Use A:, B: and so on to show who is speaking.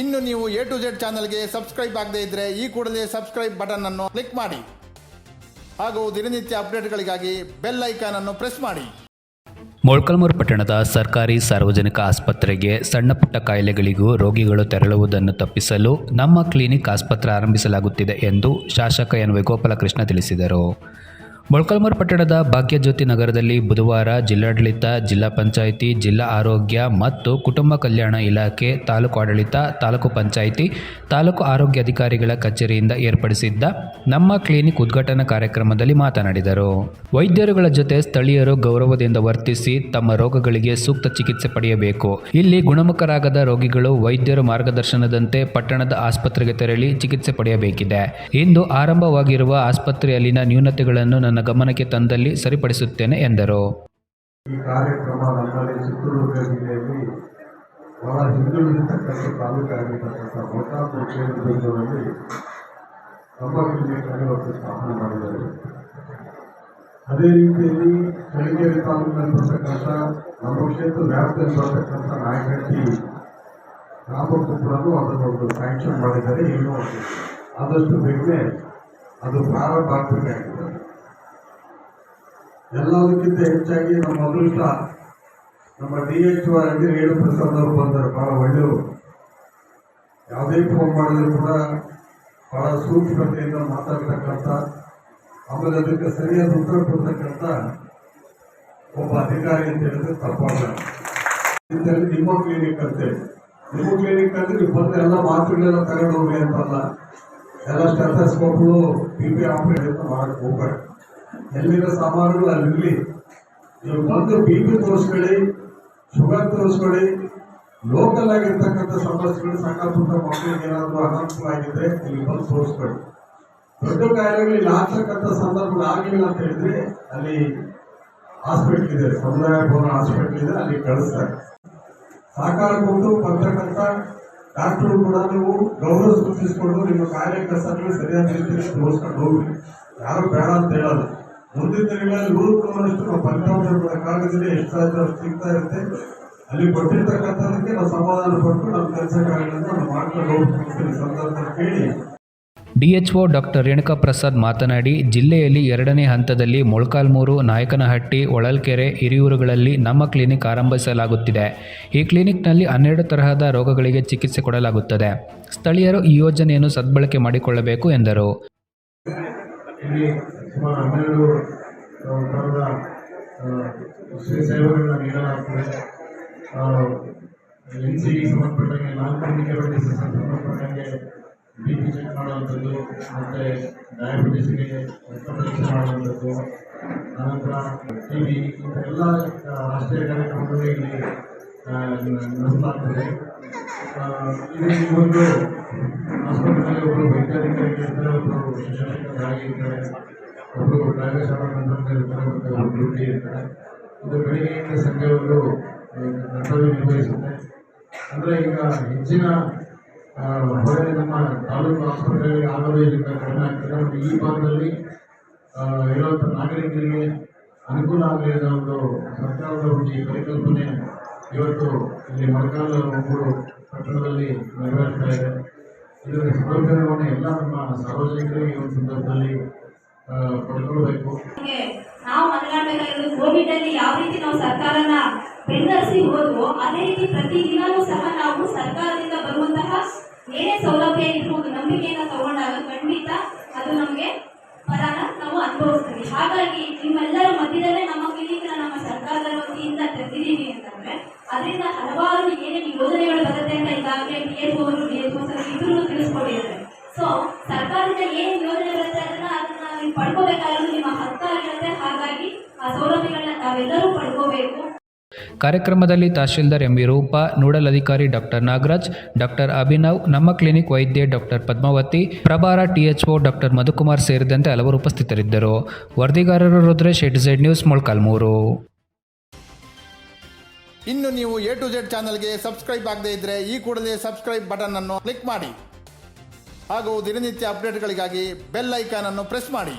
A: ಇನ್ನು ನೀವು A to Z ಚಾನಲ್ಗೆ ಸಬ್ಸ್ಕ್ರೈಬ್ ಆಗದೇ ಇದ್ರೆ ಈ ಕೂಡಲೇ ಸಬ್ಸ್ಕ್ರೈಬ್ ಬಟನ್ ಅನ್ನು ಕ್ಲಿಕ್ ಮಾಡಿ. ಹಾಗೂ ದಿನನಿತ್ಯ ಅಪ್ಡೇಟ್ಗಳಿಗಾಗಿ ಬೆಲ್ ಐಕಾನ್ ಅನ್ನು ಪ್ರೆಸ್ ಮಾಡಿ.
B: ಮೊಳ್ಕಲ್ಮೂರು ಪಟ್ಟಣದ ಸರ್ಕಾರಿ ಸಾರ್ವಜನಿಕ ಆಸ್ಪತ್ರೆಗೆ ಸಣ್ಣ ಪುಟ್ಟ ಕಾಯಿಲೆಗಳಿಗೂ ರೋಗಿಗಳು ತೆರಳುವುದನ್ನು ತಪ್ಪಿಸಲು ನಮ್ಮ ಕ್ಲಿನಿಕ್ ಆಸ್ಪತ್ರೆ ಆರಂಭಿಸಲಾಗುತ್ತಿದೆ ಎಂದು ಶಾಸಕ ಎನ್ ಗೋಪಾಲಕೃಷ್ಣ ತಿಳಿಸಿದರು. ಮೊಳ್ಕಲ್ಮೂರು ಪಟ್ಟಣದ ಭಾಗ್ಯಜ್ಯೋತಿ ನಗರದಲ್ಲಿ ಬುಧವಾರ ಜಿಲ್ಲಾಡಳಿತ, ಜಿಲ್ಲಾ ಪಂಚಾಯಿತಿ, ಜಿಲ್ಲಾ ಆರೋಗ್ಯ ಮತ್ತು ಕುಟುಂಬ ಕಲ್ಯಾಣ ಇಲಾಖೆ, ತಾಲೂಕು ಆಡಳಿತ, ತಾಲೂಕು ಪಂಚಾಯಿತಿ, ತಾಲೂಕು ಆರೋಗ್ಯ ಅಧಿಕಾರಿಗಳ ಕಚೇರಿಯಿಂದ ಏರ್ಪಡಿಸಿದ್ದ ನಮ್ಮ ಕ್ಲಿನಿಕ್ ಉದ್ಘಾಟನಾ ಕಾರ್ಯಕ್ರಮದಲ್ಲಿ ಮಾತನಾಡಿದರು. ವೈದ್ಯರುಗಳ ಜೊತೆ ಸ್ಥಳೀಯರು ಗೌರವದಿಂದ ವರ್ತಿಸಿ ತಮ್ಮ ರೋಗಗಳಿಗೆ ಸೂಕ್ತ ಚಿಕಿತ್ಸೆ ಪಡೆಯಬೇಕು. ಇಲ್ಲಿ ಗುಣಮುಖರಾಗದ ರೋಗಿಗಳು ವೈದ್ಯರ ಮಾರ್ಗದರ್ಶನದಂತೆ ಪಟ್ಟಣದ ಆಸ್ಪತ್ರೆಗೆ ತೆರಳಿ ಚಿಕಿತ್ಸೆ ಪಡೆಯಬೇಕಿದೆ. ಇಂದು ಆರಂಭವಾಗಿರುವ ಆಸ್ಪತ್ರೆಯಲ್ಲಿನ ನ್ಯೂನತೆಗಳನ್ನು ನನ್ನ ಗಮನಕ್ಕೆ ತಂದಲ್ಲಿ ಸರಿಪಡಿಸುತ್ತೇನೆ ಎಂದರು.
C: ಈ ಕಾರ್ಯಕ್ರಮ ನಮ್ಮಲ್ಲಿ ಚಿತ್ರದುರ್ಗ ಜಿಲ್ಲೆಯಲ್ಲಿ ಬಹಳ ಹಿಂದುಳಿದಿರ್ತಕ್ಕಂಥ ತಾಲೂಕಾಗಿರ್ತಕ್ಕಂಥ ಮೊಟಾಪುರ ಕ್ಷೇತ್ರದಲ್ಲಿ ನಮ್ಮ ಇವತ್ತು ಸ್ಥಾಪನೆ ಮಾಡಿದ್ದಾರೆ. ಅದೇ ರೀತಿಯಲ್ಲಿ ಚಳ್ಳಕೆರೆ ತಾಲೂಕಿನಲ್ಲಿ ಬರ್ತಕ್ಕಂಥ ನಮ್ಮ ಕ್ಷೇತ್ರ ವ್ಯಾಪ್ತಿಯಲ್ಲಿ ಬರ್ತಕ್ಕಂಥ ನಾಯಕಟ್ಟಿ ಅದನ್ನು ಒಂದು ಸ್ಯಾಂಕ್ಷನ್ ಮಾಡಿದ್ದಾರೆ. ಇನ್ನೂ ಆದಷ್ಟು ಬೇಗನೆ ಅದು ಪ್ರಾರಂಭ ಆಗಬೇಕಾಗಿದೆ. ಎಲ್ಲದಕ್ಕಿಂತ ಹೆಚ್ಚಾಗಿ ನಮ್ಮ ಅದೃಷ್ಟ ನಮ್ಮ D H O Renu Prasad ಅವರು ಬಂದರು. ಬಹಳ ಒಳ್ಳೆಯವರು. ಯಾವುದೇ ಫೋನ್ ಮಾಡಿದ್ರು ಕೂಡ ಬಹಳ ಸೂಕ್ಷ್ಮತೆಯಿಂದ ಮಾತಾಡ್ತಕ್ಕಂಥ, ಆಮೇಲೆ ಅದಕ್ಕೆ ಸರಿಯಾದ ಉತ್ತರ ಕೊಡ್ತಕ್ಕಂಥ ಒಬ್ಬ ಅಧಿಕಾರಿ ಅಂತ ಹೇಳಿದ್ರೆ ತಪ್ಪಾಗಲ್ಲ ನಿಮ್ಮ ಕ್ಲಿನಿಕ್ ಅಂತೇಳಿ ನಿಮ್ಮ ಕ್ಲಿನಿಕ್ ಅಂದ್ರೆ ನೀವು ಬಂದು ಎಲ್ಲ ಮಾತುಗಳೆಲ್ಲ ತಗೊಂಡು ಹೋಗಿ ಅಂತಲ್ಲ. ಎಲ್ಲ ಸ್ಟೆಥಸ್ಕೋಪ್ಗಳು ಬಿ ಪಿ ಆಪರೇಟ್ ಅಂತ ಮಾಡಕ್ಕೆ ಹೋಗ್ಬೇಡಿ. ಎಲ್ಲಿರೋ ಸಾಮಾನುಗಳು ಅಲ್ಲಿರಲಿ ನೀವು ಬಂದು ಬಿ ಪಿ ತೋರಿಸ್ಕೊಳ್ಳಿ ಶುಗರ್ ತೋರಿಸ್ಕೊಳ್ಳಿ ಲೋಕಲ್ ಆಗಿರ್ತಕ್ಕಂಥ ಸಮಸ್ಯೆಗಳು ಸಣ್ಣ ಪುಟ್ಟ ಮಕ್ಕಳಿಗೆ ಏನಾದರೂ ಅನಾನುಕೂಲ ಆಗಿದ್ರೆ ಇಲ್ಲಿ ಬಂದು ತೋರಿಸ್ಕೊಳ್ಳಿ. ದೊಡ್ಡ ಕಾಯಿಲೆಗಳು ಇಲ್ಲಿ ಆಗ್ತಕ್ಕಂಥ ಸಂದರ್ಭಗಳು ಆಗಲಿಲ್ಲ ಅಂತ ಹೇಳಿದ್ರೆ ಅಲ್ಲಿ ಹಾಸ್ಪಿಟ್ಲ್ ಇದೆ, ಸಮುದಾಯ ಭವನ ಹಾಸ್ಪಿಟ್ಲ್ ಇದೆ, ಅಲ್ಲಿ ಕಳಿಸ್ತಾರೆ. ಸಹಕಾರ ಕೊಟ್ಟು ಬರ್ತಕ್ಕಂಥ ಡಾಕ್ಟರ್ ಕೂಡ ನೀವು ಗೌರವ ಸೂಚಿಸಿಕೊಂಡು ನಿಮ್ಮ ಕಸಗಳು ಸರಿಯಾದ ರೀತಿಯಲ್ಲಿ ತೋರಿಸ್ಕೊಂಡು ಹೋಗಿ ಯಾರು ಬೇಡ ಅಂತ ಹೇಳಲ್ಲ ಮುಂದಿನ ದಿನಗಳಲ್ಲಿ ನೂರು ಕಿಲೋಮೀಟರ್ ನಾವು ಫಲಿತಾಂಶ ಕೊಡಕ್ಕಾಗದಿಲ್ಲ ಎಷ್ಟಾದ್ರೂ ಅಷ್ಟು ಸಿಗ್ತಾ ಇರುತ್ತೆ. ಅಲ್ಲಿ ಕೊಟ್ಟಿರ್ತಕ್ಕಂಥದಕ್ಕೆ ನಾವು ಸಮಾಧಾನ ಪಟ್ಟು ನಮ್ಮ ಕೆಲಸ ಕಾರ್ಯಗಳನ್ನು ನಾವು ಮಾಡ್ಕೊಂಡು ಹೋಗ್ಬೇಕು ಸಂದರ್ಭ ಕೇಳಿ.
B: ಡಿಎಚ್ಒ ಡಾಕ್ಟರ್ ರೇಣುಕಾ ಪ್ರಸಾದ್ ಮಾತನಾಡಿ ಜಿಲ್ಲೆಯಲ್ಲಿ ಎರಡನೇ ಹಂತದಲ್ಲಿ ಮೊಳಕಾಲ್ಮೂರು ನಾಯಕನಹಟ್ಟಿ ಹೊಳಲ್ಕೆರೆ ಹಿರಿಯೂರುಗಳಲ್ಲಿ ನಮ್ಮ ಕ್ಲಿನಿಕ್ ಆರಂಭಿಸಲಾಗುತ್ತಿದೆ. ಈ ಕ್ಲಿನಿಕ್ನಲ್ಲಿ ಹನ್ನೆರಡು ತರಹದ ರೋಗಗಳಿಗೆ ಚಿಕಿತ್ಸೆ ಕೊಡಲಾಗುತ್ತದೆ. ಸ್ಥಳೀಯರು ಈ ಯೋಜನೆಯನ್ನು ಸದ್ಬಳಕೆ ಮಾಡಿಕೊಳ್ಳಬೇಕು ಎಂದರು.
C: ಸುಮಾರು ಹನ್ನೆರಡು ಥರದ ಶ್ರೀ ಸೇವೆಗಳನ್ನ ನೀಡಲಾಗ್ತದೆ. ಎನ್ ಸಿ ಸಂಬಂಧಪಟ್ಟಂಗೆ ನಾಲ್ಕು ಕಮ್ಯುನಿಕೇಬಲ್ ಸಂಬಂಧಪಟ್ಟಂಗೆ ಬಿ ಪಿ ಚೆಕ್ ಮಾಡುವಂಥದ್ದು ಮತ್ತು ಡಯಾಬಿಟಿಸ್ಗೆ ರಕ್ತ ಪರೀಕ್ಷೆ ಮಾಡುವಂಥದ್ದು. ಅನಂತರ ಟಿ ವಿ ಇಂಥೆಲ್ಲ ರಾಷ್ಟ್ರೀಯ ಕಾರ್ಯಕ್ರಮಗಳು ಇಲ್ಲಿ ನಡೆಸಲಾಗ್ತದೆ. ಆ, ಇದು ಒಂದು ಆಸ್ಪತ್ರೆಯಲ್ಲಿ ಒಬ್ಬರು ವೈದ್ಯಾಧಿಕಾರಿ ಇರ್ತಾರೆ ಒಬ್ಬರು ಶಿಕ್ಷಕರಾಗಿ ಇರ್ತಾರೆ. ಒಬ್ಬರು ಪ್ರಯೋಗಶಾಲಾ ತಂತ್ರಜ್ಞರು ಇರ್ತಾರೆ ಮತ್ತು ಡ್ಯೂಟಿ ಇರ್ತಾರೆ ಇದು ಬೆಳಿಗ್ಗೆಯಿಂದ ಒಂದು ಕರ್ತವ್ಯ ನಿರ್ವಹಿಸುತ್ತೆ. ಅಂದರೆ ಈಗ ಹೆಚ್ಚಿನ ಹೊರೆ ನಮ್ಮ ತಾಲೂಕು ಆಸ್ಪತ್ರೆಗಳಿಗೆ ಆಗೋದ್ರಿಂದ ಕಡಿಮೆ ಆಗ್ತದೆ. ಮತ್ತು ಈ ಭಾಗದಲ್ಲಿ ಇರುವಂಥ ನಾಗರಿಕರಿಗೆ ಅನುಕೂಲ ಆಗಲಿ ಅನ್ನೋ ಒಂದು ಸರ್ಕಾರದ ಒಂದು ಈ ಪರಿಕಲ್ಪನೆ ಇವತ್ತು ಇಲ್ಲಿ ಮೊಳಕಾಲ ಮೂರು ಪಟ್ಟಣದಲ್ಲಿ ನೆರವೇರ್ತಾ ಇದೆ. ಇದರ ಸೌಲಭ್ಯವನ್ನು ಎಲ್ಲ ನಮ್ಮ ಸಾರ್ವಜನಿಕರಿಗೆ ಈ ಒಂದು ಸಂದರ್ಭದಲ್ಲಿ ಪಡ್ಕೊಳ್ಬೇಕು.
D: ನಾವು ಮಾತನಾಡಬೇಕಾಗಿರೋದು ಕೋವಿಡ್ ಅಲ್ಲಿ ಯಾವ ರೀತಿ ನಾವು ಸರ್ಕಾರನ ಬೆಂಬಲಿಸಿ ಹೋದ್ವೋ ಅದೇ ರೀತಿ ಪ್ರತಿದಿನವೂ ಸಹ ನಾವು ಸರ್ಕಾರದಿಂದ ಬರುವಂತಹ ಏನೇ ಸೌಲಭ್ಯ ಇದ್ರೂ ನಂಬಿಕೆಯನ್ನ ತಗೊಂಡಾಗ ಖಂಡಿತ ಅದು ನಮಗೆ ಫಲನ ನಾವು ಅನುಭವಿಸ್ತೀವಿ. ಹಾಗಾಗಿ ನಿಮ್ಮೆಲ್ಲರ ಮಧ್ಯದಲ್ಲೇ ನಮ್ಮ ಕ್ಲಿನಿಕ್ನ ನಮ್ಮ ಸರ್ಕಾರದ ವತಿಯಿಂದ ತೆರೆದಿದ್ದೀವಿ ಅಂತಂದ್ರೆ ಅದರಿಂದ ಹಲವಾರು ಏನೇನು ಯೋಜನೆಗಳು ಬರುತ್ತೆ ಅಂತ ಈಗಾಗಲೇ ಡಿ ಎಚ್ ಅವರು ಡಿ ಎಚ್ ಸರ್ ಇಬ್ಬರು ತಿಳಿಸ್ಕೊಂಡಿದ್ದಾರೆ ಸೊ ಸರ್ಕಾರದಿಂದ ಏನು ಯೋಜನೆ ತಾವೆಲ್ಲರೂ ಪಡ್ಕೋಬೇಕು.
B: ಕಾರ್ಯಕ್ರಮದಲ್ಲಿ ತಹಶೀಲ್ದಾರ್ ಎಂ ರೂಪ ನೋಡಲ್ ಅಧಿಕಾರಿ ಡಾಕ್ಟರ್ ನಾಗರಾಜ್ ಡಾಕ್ಟರ್ ಅಭಿನವ್ ನಮ್ಮ ಕ್ಲಿನಿಕ್ ವೈದ್ಯ ಡಾಕ್ಟರ್ ಪದ್ಮಾವತಿ ಪ್ರಭಾರ ಟಿಎಚ್ಒ ಡಾಕ್ಟರ್ ಮಧುಕುಮಾರ್ ಸೇರಿದಂತೆ ಹಲವರು ಉಪಸ್ಥಿತರಿದ್ದರು. ವರದಿಗಾರರು Rudresh A Z news Molakalmuru.
A: ಇನ್ನು ನೀವು ಎ ಟು ಜೆಡ್ ಚಾನಲ್ಗೆ ಸಬ್ಸ್ಕ್ರೈಬ್ ಆಗದೇ ಇದ್ರೆ ಈ ಕೂಡಲೇ ಸಬ್ಸ್ಕ್ರೈಬ್ ಬಟನ್ ಅನ್ನು ಕ್ಲಿಕ್ ಮಾಡಿ. ಹಾಗೂ ದಿನನಿತ್ಯ ಅಪ್ಡೇಟ್ಗಳಿಗಾಗಿ ಬೆಲ್ ಐಕಾನ್ ಅನ್ನು ಪ್ರೆಸ್ ಮಾಡಿ.